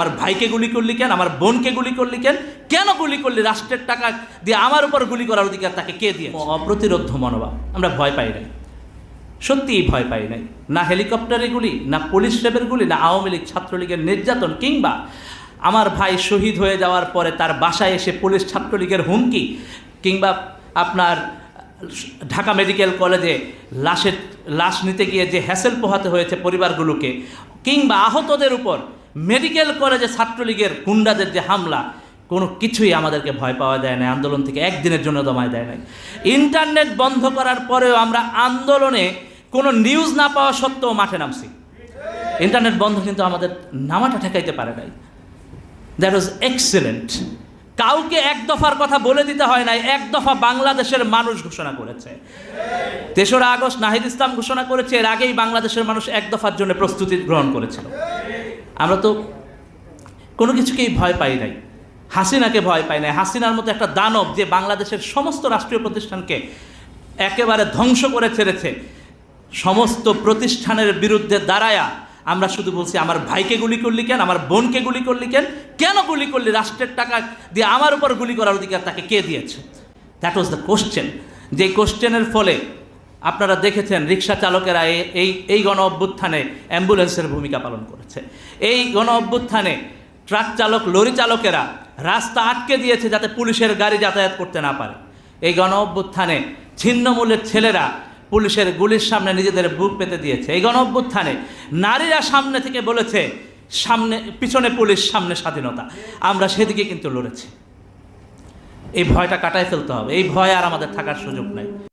আমার ভাইকে গুলি করলি কেন? আমার বোনকে গুলি করলি কেন? কেন গুলি করলি? রাষ্ট্রের টাকা দিয়ে আমার উপর গুলি করার অধিকার তাকে কে দিয়ে অপ্রতিরোধ মনোভাব। আমরা ভয় পাই নাই। সত্যিই ভয় পাই নাই। না হেলিকপ্টারে গুলি, না পুলিশ রেবের গুলি, না আওয়ামী লীগ, ছাত্রলীগের নির্যাতন কিংবা আমার ভাই শহীদ হয়ে যাওয়ার পরে তার বাসায় এসে পুলিশ ছাত্রলীগের হুমকি কিংবা আপনার ঢাকা মেডিকেল কলেজে লাশের লাশ নিতে গিয়ে যে হ্যাসেল পোহাতে হয়েছে পরিবারগুলোকে কিংবা আহতদের উপর মেডিকেল কলেজে ছাত্রলীগের গুন্ডাদের যে হামলা, কোনো কিছুই আমাদেরকে ভয় পাওয়া দেয় না আন্দোলন থেকে একদিনের জন্য দমায় দেয় নাই। ইন্টারনেট বন্ধ করার পরেও আমরা আন্দোলনে কোনো নিউজ না পাওয়া সত্ত্বেও মাঠে নামছি। ইন্টারনেট বন্ধ কিন্তু আমাদের নামাটা ঠেকাইতে পারে নাই। দ্যাট ওয়াজ এক্সেলেন্ট কাউকে এক দফার কথা বলে দিতে হয় নাই, এক দফা বাংলাদেশের মানুষ ঘোষণা করেছে। তেসরা আগস্ট নাহিদ ইসলাম ঘোষণা করেছে, এর আগেই বাংলাদেশের মানুষ এক দফার জন্য প্রস্তুতি গ্রহণ করেছিল। আমরা তো কোনো কিছুকেই ভয় পাই নাই। হাসিনাকে ভয় পাই নাই। হাসিনার মতো একটা দানব যে বাংলাদেশের সমস্ত রাষ্ট্রীয় প্রতিষ্ঠানকে একেবারে ধ্বংস করে ছেড়েছে, সমস্ত প্রতিষ্ঠানের বিরুদ্ধে দাঁড়ায়া আমরা শুধু বলছি, আমার ভাইকে গুলি করলি কেন? আমার বোনকে গুলি করলি কেন? কেন গুলি করলি? রাষ্ট্রের টাকা দিয়ে আমার উপর গুলি করার অধিকার তাকে কে দিয়েছে? দ্যাট ওয়াজ দ্য কোশ্চেন যে কোশ্চেনের ফলে আপনারা দেখেছেন রিক্সা চালকেরা এই এই গণ অভ্যুত্থানে অ্যাম্বুলেন্সের ভূমিকা পালন করেছে। এই গণ অভ্যুত্থানে ট্রাক চালক, লরি চালকেরা রাস্তা আটকে দিয়েছে যাতে পুলিশের গাড়ি যাতায়াত করতে না পারে। এই গণ অভ্যুত্থানে ছিন্নমূলের ছেলেরা পুলিশের গুলির সামনে নিজেদের বুক পেতে দিয়েছে। এই গণ অভ্যুত্থানে নারীরা সামনে থেকে বলেছে, সামনে, পিছনে পুলিশ, সামনে স্বাধীনতা। আমরা সেদিকে কিন্তু লড়েছি। এই ভয়টা কাটায় ফেলতে হবে। এই ভয় আর আমাদের থাকার সুযোগ নাই।